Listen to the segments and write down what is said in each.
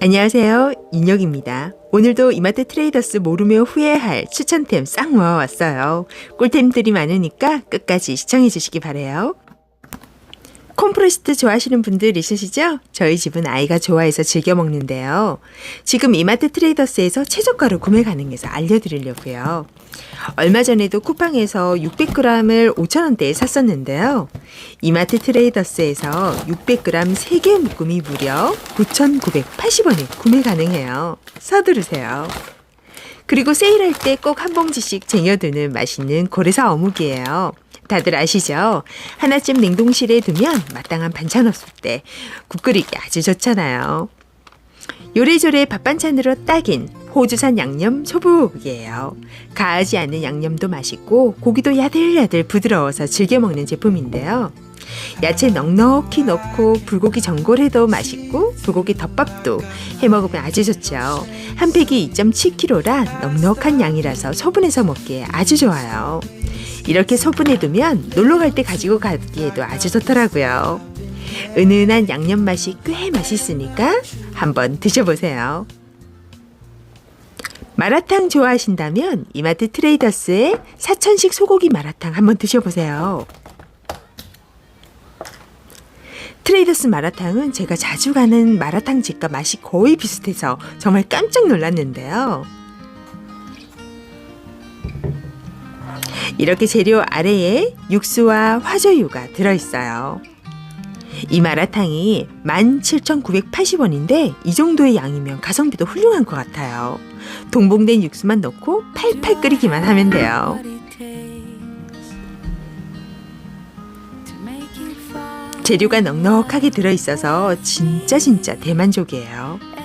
안녕하세요. 인혁입니다. 오늘도 이마트 트레이더스 모르며 후회할 추천템 싹 모아왔어요. 꿀템들이 많으니까 끝까지 시청해 주시기 바래요. 콤프레스트 좋아하시는 분들 있으시죠? 저희 집은 아이가 좋아해서 즐겨 먹는데요. 지금 이마트 트레이더스에서 최저가로 구매 가능해서 알려드리려고요. 얼마 전에도 쿠팡에서 600g을 5,000원대에 샀었는데요. 이마트 트레이더스에서 600g 3개 묶음이 무려 9,980원에 구매 가능해요. 서두르세요. 그리고 세일할 때 꼭 한 봉지씩 쟁여두는 맛있는 고래사 어묵이에요. 다들 아시죠? 하나쯤 냉동실에 두면 마땅한 반찬 없을 때 국 끓이기 아주 좋잖아요. 요래조래 밥반찬으로 딱인 호주산 양념 소불고기예요. 가하지 않은 양념도 맛있고 고기도 야들야들 부드러워서 즐겨 먹는 제품인데요. 야채 넉넉히 넣고 불고기 전골해도 맛있고 불고기 덮밥도 해 먹으면 아주 좋죠. 한 팩이 2.7kg라 넉넉한 양이라서 소분해서 먹기에 아주 좋아요. 이렇게 소분해 두면 놀러 갈 때 가지고 가기에도 아주 좋더라고요. 은은한 양념 맛이 꽤 맛있으니까 한번 드셔보세요. 마라탕 좋아하신다면 이마트 트레이더스의 사천식 소고기 마라탕 한번 드셔보세요. 트레이더스 마라탕은 제가 자주 가는 마라탕 집과 맛이 거의 비슷해서 정말 깜짝 놀랐는데요. 이렇게 재료 아래에 육수와 화저유가 들어있어요. 이 마라탕이 17,980원인데 이 정도의 양이면 가성비도 훌륭한 것 같아요. 동봉된 육수만 넣고 팔팔 끓이기만 하면 돼요. 재료가 넉넉하게 들어있어서 진짜 진짜 대만족이에요.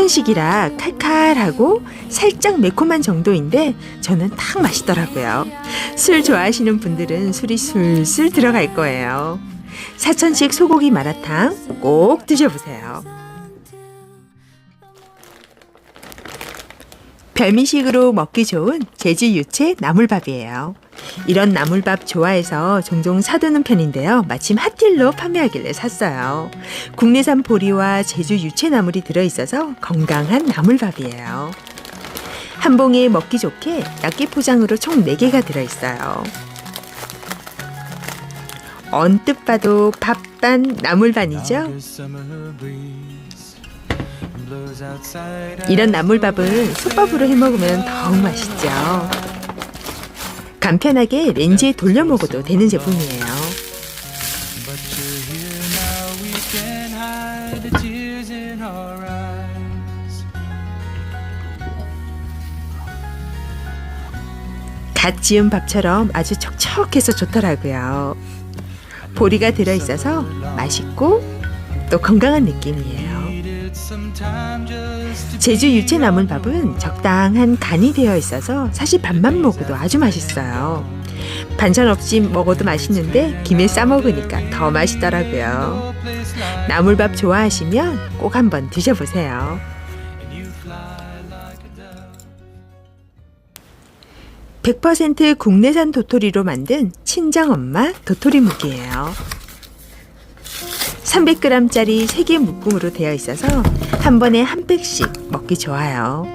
It? 사천식이라 칼칼하고 살짝 매콤한 정도인데 저는 딱 맛있더라고요. 술 좋아하시는 분들은 술이 술술 들어갈 거예요. 사천식 소고기 마라탕 꼭 드셔보세요. 별미식으로 먹기 좋은 제주 유채 나물밥이에요. 이런 나물밥 좋아해서 종종 사두는 편인데요. 마침 핫딜로 판매하길래 샀어요. 국내산 보리와 제주 유채 나물이 들어있어서 건강한 나물밥이에요. 한 봉에 먹기 좋게 얇게 포장으로 총 4개가 들어있어요. 언뜻 봐도 밥반 나물반이죠? 이런 나물밥은 솥밥으로 해 먹으면 더욱 맛있죠. 간편하게 렌즈에 돌려 먹어도 되는 제품이에요. 갓 지은 밥처럼 아주 촉촉해서 좋더라고요. 보리가 들어있어서 맛있고 또 건강한 느낌이에요. 제주 유채 나물밥은 적당한 간이 되어 있어서 사실 밥만 먹어도 아주 맛있어요. 반찬 없이 먹어도 맛있는데 김에 싸 먹으니까 더 맛있더라고요. 나물밥 좋아하시면 꼭 한번 드셔보세요. and you fly like a dove. 100% 국내산 도토리로 만든 친정 엄마 도토리 묵이에요. 300g짜리 3개 묶음으로 되어 있어서 한 번에 한 팩씩 먹기 좋아요.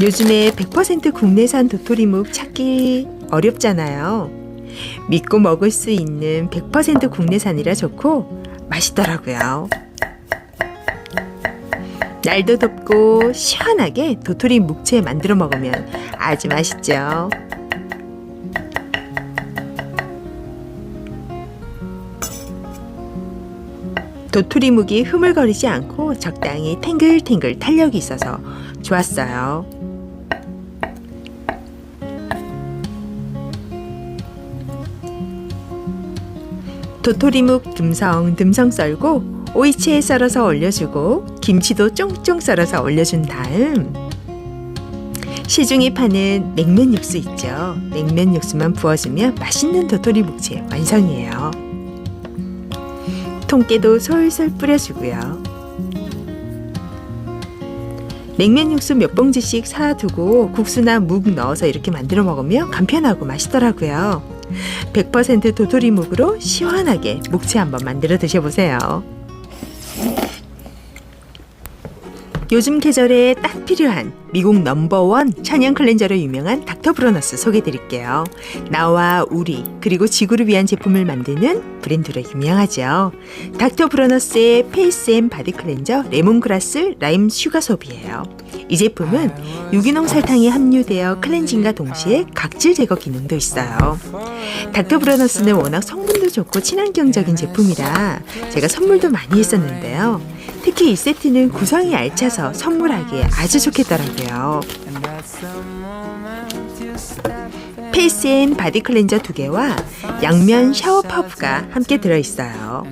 요즘에 100% 국내산 도토리묵 찾기 어렵잖아요. 믿고 먹을 수 있는 100% 국내산이라 좋고 맛있더라고요. 날도 덥고 시원하게 도토리 묵채 만들어 먹으면 아주 맛있죠. 도토리 묵이 흐물거리지 않고 적당히 탱글탱글 탄력이 있어서 좋았어요. 도토리묵 듬성듬성 썰고 오이채에 썰어서 올려주고 김치도 쫑쫑 썰어서 올려준 다음 시중에 파는 냉면 육수 있죠. 냉면 육수만 부어주면 맛있는 도토리 묵채 완성이에요. 통깨도 솔솔 뿌려주고요. 냉면 육수 몇 봉지씩 사두고 국수나 묵 넣어서 이렇게 만들어 먹으면 간편하고 맛있더라고요. 100% 도토리 묵으로 시원하게 묵채 한번 만들어 드셔보세요. 요즘 계절에 딱 필요한 미국 넘버원 천연 클렌저로 유명한 닥터 브로너스 소개드릴게요. 나와 우리 그리고 지구를 위한 제품을 만드는 브랜드로 유명하죠. 닥터 브로너스의 페이스 앤 바디 클렌저 레몬그라스 라임 슈가 소비예요. 이 제품은 유기농 설탕이 함유되어 클렌징과 동시에 각질 제거 기능도 있어요. 닥터 브로너스는 워낙 성분도 좋고 친환경적인 제품이라 제가 선물도 많이 했었는데요. 특히 이 세트는 구성이 알차서 선물하기에 아주 좋겠더라고요. 페이스 앤 바디 클렌저 두 개와 양면 샤워 퍼프가 함께 들어있어요.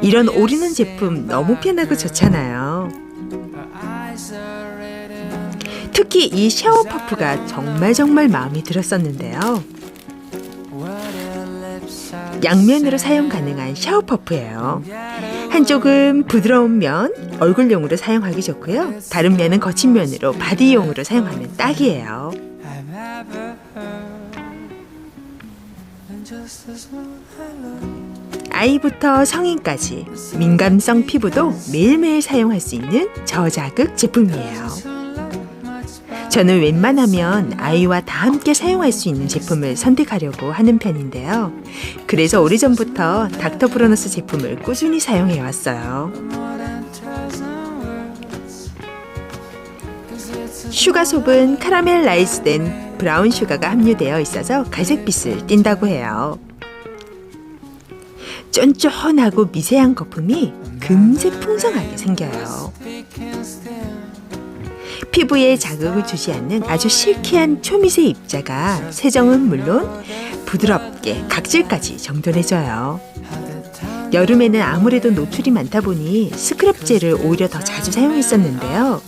이런 오리는 제품 너무 편하고 좋잖아요. 특히 이 샤워 퍼프가 정말 정말 마음에 들었었는데요. 양면으로 사용 가능한 샤워 퍼프예요. 한쪽은 부드러운 면, 얼굴용으로 사용하기 좋고요. 다른 면은 거친 면으로 바디용으로 사용하면 딱이에요. 아이부터 성인까지 민감성 피부도 매일매일 사용할 수 있는 저자극 제품이에요. 저는 웬만하면 아이와 다 함께 사용할 수 있는 제품을 선택하려고 하는 편인데요. 그래서 오래전부터 닥터 브로너스 제품을 꾸준히 사용해 왔어요. It's a 슈가 속은 카라멜 라이즈된 브라운 슈가가 함유되어 있어서 갈색빛을 띈다고 해요. 쫀쫀하고 미세한 거품이 금세 풍성하게 생겨요. 피부에 자극을 주지 않는 아주 실키한 초미세 입자가 세정은 물론 부드럽게 각질까지 정돈해줘요. 여름에는 아무래도 노출이 많다 보니 스크럽젤을 오히려 더 자주 사용했었는데요.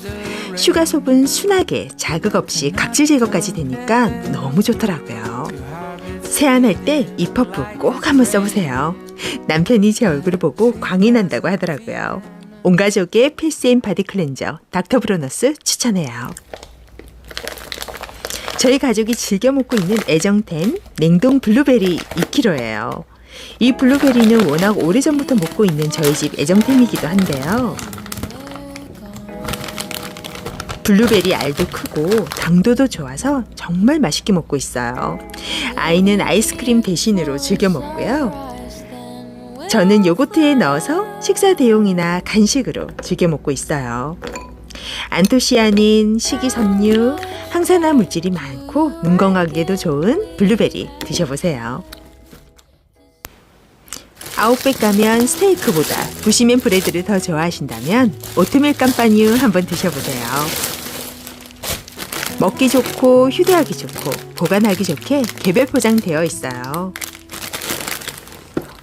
슈가속은 순하게 자극 없이 각질 제거까지 되니까 너무 좋더라고요. 세안할 때 이 퍼프 꼭 한번 써보세요. 남편이 제 얼굴을 보고 광이 난다고 하더라고요. 온 가족의 페이스앤 바디 클렌저 닥터 브로너스 추천해요. 저희 가족이 즐겨 먹고 있는 애정템 냉동 블루베리 2kg예요. 이 블루베리는 워낙 오래전부터 먹고 있는 저희 집 애정템이기도 한데요. 블루베리 알도 크고 당도도 좋아서 정말 맛있게 먹고 있어요. 아이는 아이스크림 대신으로 즐겨 먹고요. 저는 요거트에 넣어서 식사 대용이나 간식으로 즐겨 먹고 있어요. 안토시아닌, 식이섬유, 항산화 물질이 많고 눈 건강에도 좋은 블루베리 드셔보세요. 아웃백 가면 스테이크보다 부시맨 브레드를 더 좋아하신다면 오트밀 깜빠뉴 한번 드셔보세요. 먹기 좋고 휴대하기 좋고 보관하기 좋게 개별 포장되어 있어요.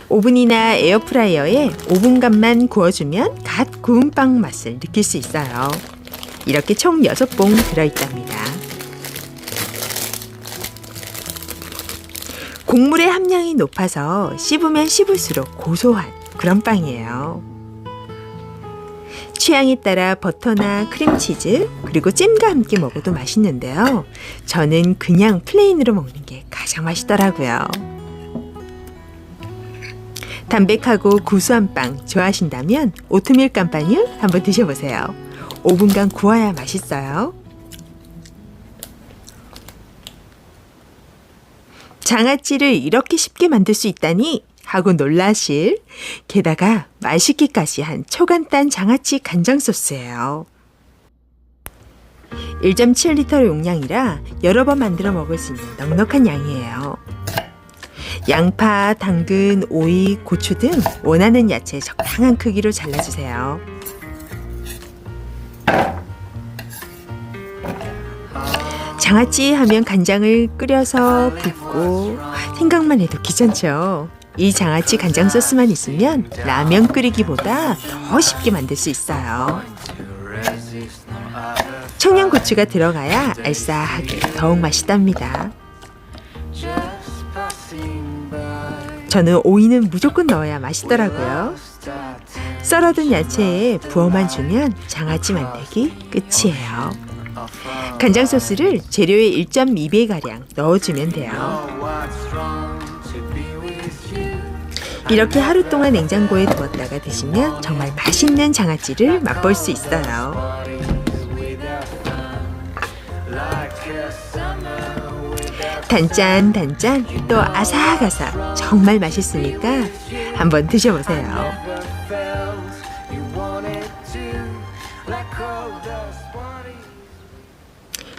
오븐이나 에어프라이어에 5분간만 구워주면 갓 구운 빵 맛을 느낄 수 있어요. 이렇게 총 6봉 들어있답니다. 곡물의 함량이 높아서 씹으면 씹을수록 고소한 그런 빵이에요. 취향에 따라 버터나 크림치즈 그리고 잼과 함께 먹어도 맛있는데요. 저는 그냥 플레인으로 먹는 게 가장 맛있더라고요. 담백하고 구수한 빵 좋아하신다면 오트밀 깜빠뉴 한번 드셔보세요. 5분간 구워야 맛있어요. 장아찌를 이렇게 쉽게 만들 수 있다니 하고 놀라실 게다가 맛있기까지 한 초간단 장아찌 간장 소스예요. 1.7리터 용량이라 여러 번 만들어 먹을 수 있는 넉넉한 양이에요. 양파, 당근, 오이, 고추 등 원하는 야채 적당한 크기로 잘라주세요. 장아찌 하면 간장을 끓여서 붓고 생각만 해도 귀찮죠. 이 장아찌 간장 소스만 있으면 라면 끓이기보다 더 쉽게 만들 수 있어요. 청양고추가 들어가야 알싸하게 더욱 맛있답니다. 저는 오이는 무조건 넣어야 맛있더라고요. 썰어둔 야채에 부어만 주면 장아찌 만들기 끝이에요. 간장 소스를 재료의 1.2배 가량 넣어주면 돼요. 이렇게 하루 동안 냉장고에 두었다가 드시면 정말 맛있는 장아찌를 맛볼 수 있어요. 단짠 단짠 또 아삭아삭 정말 맛있으니까 한번 드셔보세요.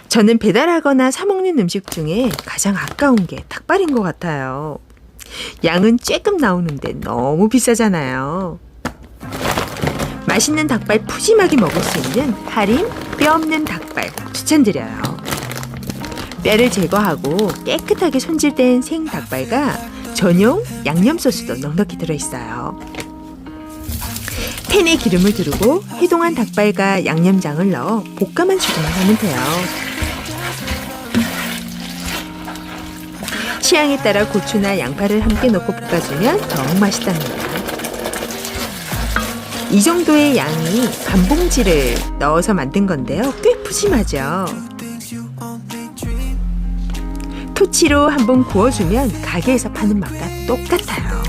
저는 배달하거나 사 먹는 음식 중에 가장 아까운 게 닭발인 것 같아요. 양은 쬐끔 나오는데 너무 비싸잖아요. 맛있는 닭발 푸짐하게 먹을 수 있는 할인 뼈 없는 닭발 추천드려요. 뼈를 제거하고 깨끗하게 손질된 생 닭발과 전용 양념 소스도 넉넉히 들어있어요. 팬에 기름을 두르고 해동한 닭발과 양념장을 넣어 볶아만 주기만 하면 돼요. 취향에 따라 고추나 양파를 함께 넣고 볶아주면 더욱 맛있답니다. 이 정도의 양이 감봉지를 넣어서 만든 건데요. 꽤 푸짐하죠. 토치로 한번 구워주면 가게에서 파는 맛과 똑같아요.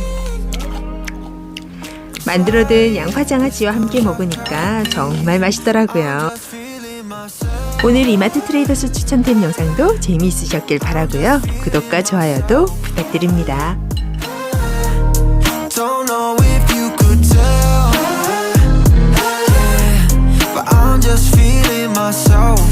만들어둔 양파장아찌와 함께 먹으니까 정말 맛있더라고요. 오늘 이마트 트레이더스 추천템 영상도 재미있으셨길 바라고요. 구독과 좋아요도 부탁드립니다. just feeling myself